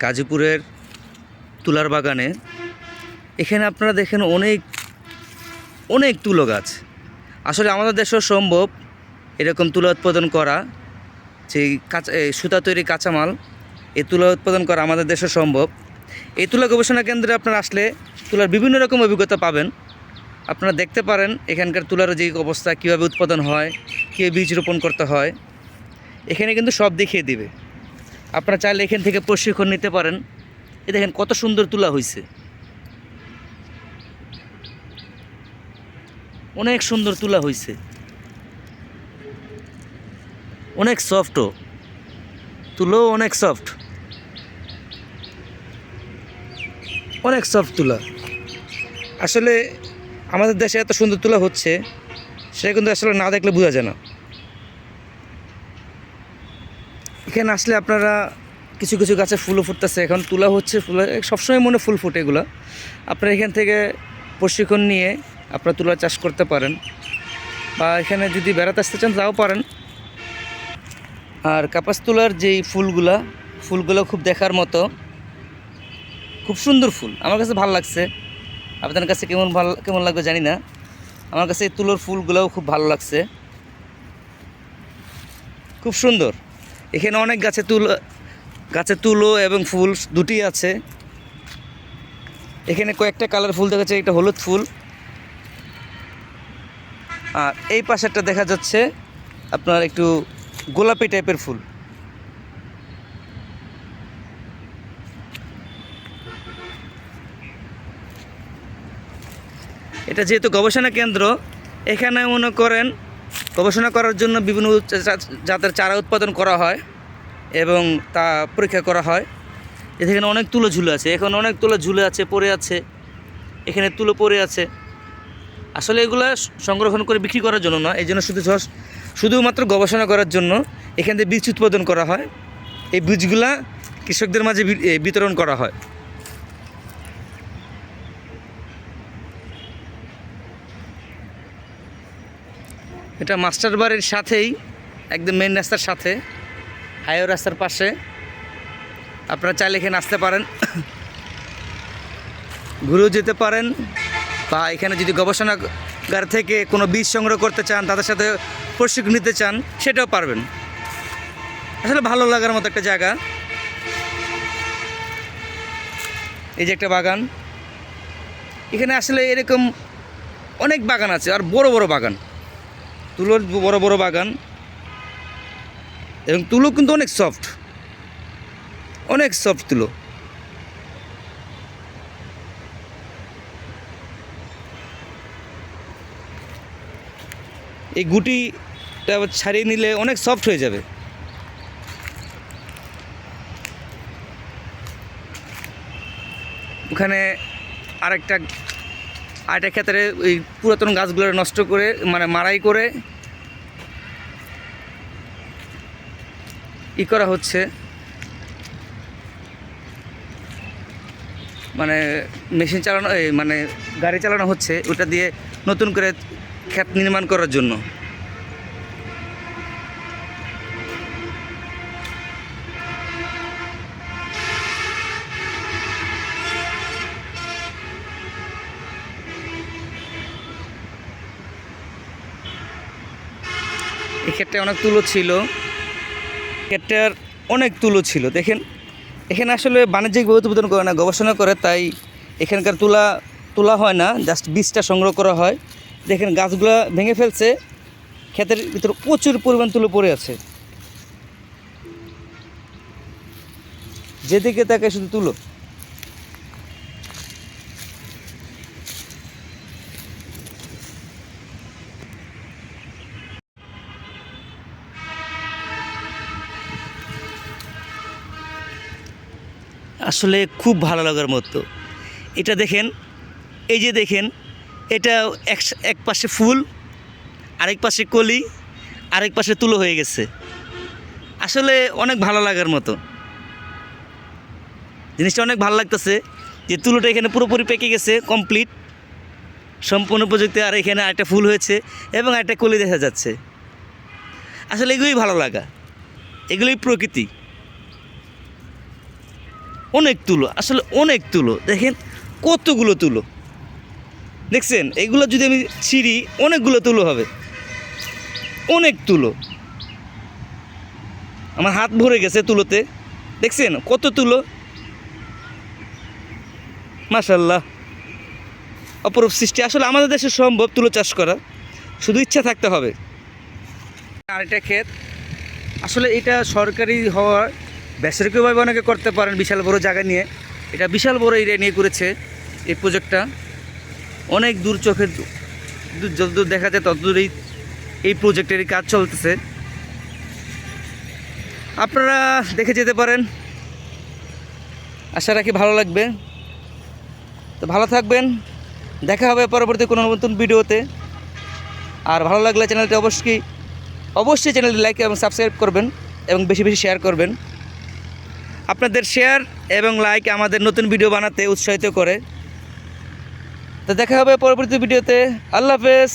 গাজীপুরের তুলার বাগানে, এখানে আপনারা দেখেন অনেক অনেক তুলো গাছ। আসলে আমাদের দেশেও সম্ভব এরকম তুলা উৎপাদন করা, যে কাঁচা সুতা তৈরি কাঁচামাল এই তুলা উৎপাদন করা আমাদের দেশে সম্ভব। এই তুলা গবেষণা কেন্দ্রে আপনারা আসলে তুলার বিভিন্ন রকম অভিজ্ঞতা পাবেন। আপনারা দেখতে পারেন এখানকার তুলার যে অবস্থা, কীভাবে উৎপাদন হয়, কীভাবে বীজ রোপণ করতে হয়। এখানে কিন্তু সব দেখিয়ে দিবে। আপনারা চাইলে এখান থেকে প্রশিক্ষণ নিতে পারেন। এ দেখেন কত সুন্দর তুলা হয়েছে অনেক সুন্দর তুলা হয়েছে অনেক সফটও তুলো অনেক সফট অনেক সফট তুলা। আসলে আমাদের দেশে এত সুন্দর তুলা হচ্ছে, সেটা কিন্তু আসলে না দেখলে বোঝা যায় না। এখানে আসলে আপনারা কিছু কিছু গাছে ফুলও ফুটতেছে। এখন তুলা হচ্ছে, ফুল সবসময় মনে ফুল ফুটে এগুলো। আপনারা এখান থেকে প্রশিক্ষণ নিয়ে আপনারা তুলা চাষ করতে পারেন। বা এখানে যদি বেড়াতে আসতে চান, তাও পারেন। আর কাপাস তুলার যেই ফুলগুলা, ফুলগুলো খুব দেখার মতো, খুব সুন্দর ফুল। আমার কাছে ভালো লাগছে। আপনাদের কাছে কেমন ভালো, কেমন লাগবে জানি না। আমার কাছে এই তুলোর ফুলগুলোও খুব ভালো লাগছে। খুব সুন্দর। এখানে অনেক গাছে তুলো গাছে তুলো এবং ফুল দুটি আছে। এখানে কয়েকটা কালার ফুল দেখা যাচ্ছে এটা হলুদ ফুল। আর এই পাশেরটা দেখা যাচ্ছে আপনার একটু গোলাপি টাইপের ফুল। এটা যেহেতু গবেষণা কেন্দ্র, এখানে মনে করেন গবেষণা করার জন্য বিভিন্ন জাতের চারা উৎপাদন করা হয় এবং তা পরীক্ষা করা হয়। এখানে অনেক তুলো ঝুলে আছে। এখন অনেক তুলো ঝুলে আছে, পড়ে আছে। এখানে তুলো পড়ে আছে। আসলে এগুলো সংরক্ষণ করে বিক্রি করার জন্য না এই জন্য শুধু শুধুমাত্র গবেষণা করার জন্য এখান থেকে বীজ উৎপাদন করা হয়। এই বীজগুলা কৃষকদের মাঝে বিতরণ করা হয়। এটা মাস্টার বাড়ির সাথেই, একদম মেন রাস্তার সাথে, হাইওয়ে রাস্তার পাশে। আপনারা চাইলে এখানে আসতে পারেন, ঘুরেও যেতে পারেন, বা এখানে যদি গবেষণাগার থেকে কোনো বীজ সংগ্রহ করতে চান, তাদের সাথে প্রশিক্ষণ নিতে চান, সেটাও পারবেন। আসলে ভালো লাগার মতো একটা জায়গা। এই যে একটা বাগান। এখানে আসলে এরকম অনেক বাগান আছে, আর বড় বড় বাগান। তুলোর বড় বড় বাগান। এবং তুলো কিন্তু অনেক সফট অনেক সফট তুলো। এই গুটিটা ছাড়িয়ে নিলে অনেক সফট হয়ে যাবে। ওখানে আরেকটা আরেকটা ক্ষেত্রে ওই পুরাতন গাছগুলো নষ্ট করে মানে মারাই করে ই করা হচ্ছে। মানে মেশিন চালানো মানে গাড়ি চালানো হচ্ছে, ওটা দিয়ে নতুন করে ক্ষেত নির্মাণ করার জন্য। এক্ষেত্রে অনেক তুলো ছিল। ক্ষেত্রের অনেক তুলো ছিল, দেখেন। এখানে আসলে বাণিজ্যিক উৎপাদন করে না, গবেষণা করে, তাই এখানকার তুলা, তোলা হয় না জাস্ট বীজটা সংগ্রহ করা হয়। দেখেন গাছগুলো ভেঙে ফেলছে, ক্ষেতের ভিতরে প্রচুর পরিমাণ তুলো পড়ে আছে। যেদিকে তাকে শুধু তুলো। আসলে খুব ভালো লাগার মতো। এটা দেখেন, এই যে দেখেন, এটা এক এক পাশে ফুল, আরেক পাশে কলি, আরেক পাশে তুলো হয়ে গেছে। আসলে অনেক ভালো লাগার মতো। জিনিসটা অনেক ভালো লাগতেছে যে তুলোটা এখানে পুরোপুরি পেকে গেছে কমপ্লিট সম্পূর্ণ প্রযুক্তি, আর এখানে একটা ফুল হয়েছে এবং একটা কলি দেখা যাচ্ছে। আসলে এগুলোই ভালো লাগা। এগুলোই প্রকৃতি। অনেক তুলো, আসলে অনেক তুলো। দেখেন কতগুলো তুলো। দেখছেন? এগুলো যদি আমি ছিঁড়ি, অনেকগুলো তুলো হবে। অনেক তুলো। আমার হাত ভরে গেছে তুলোতে। দেখছেন? কত তুলো? মাশাল্লাহ অপরূপ সৃষ্টি। আসলে আমাদের দেশে সম্ভব তুলো চাষ করা। শুধু ইচ্ছা থাকতে হবে। আরেকটা ক্ষেত। আসলে এটা সরকারি হওয়ার বেসরকারিভাবে অনেকে করতে পারেন বিশাল বড় জায়গা নিয়ে। এটা বিশাল বড় এরিয়া নিয়ে করেছে এই প্রজেক্টটা অনেক দূর চোখের দূর- যতদূর দেখা যায় ততদূর এই এই প্রজেক্টের কাজ চলতেছে। আপনারা দেখে যেতে পারেন। আশা রাখি ভালো লাগবে। তো ভালো থাকবেন। দেখা হবে পরবর্তী কোনো নতুন ভিডিওতে। আর ভালো লাগলে চ্যানেলটি অবশ্যই অবশ্যই চ্যানেলটি লাইক এবং সাবস্ক্রাইব করবেন এবং বেশি বেশি শেয়ার করবেন। আপনাদের শেয়ার এবং লাইক আমাদের নতুন ভিডিও বানাতে উৎসাহিত করে। তো দেখা হবে পরবর্তী ভিডিওতে আল্লাহ হাফেজ।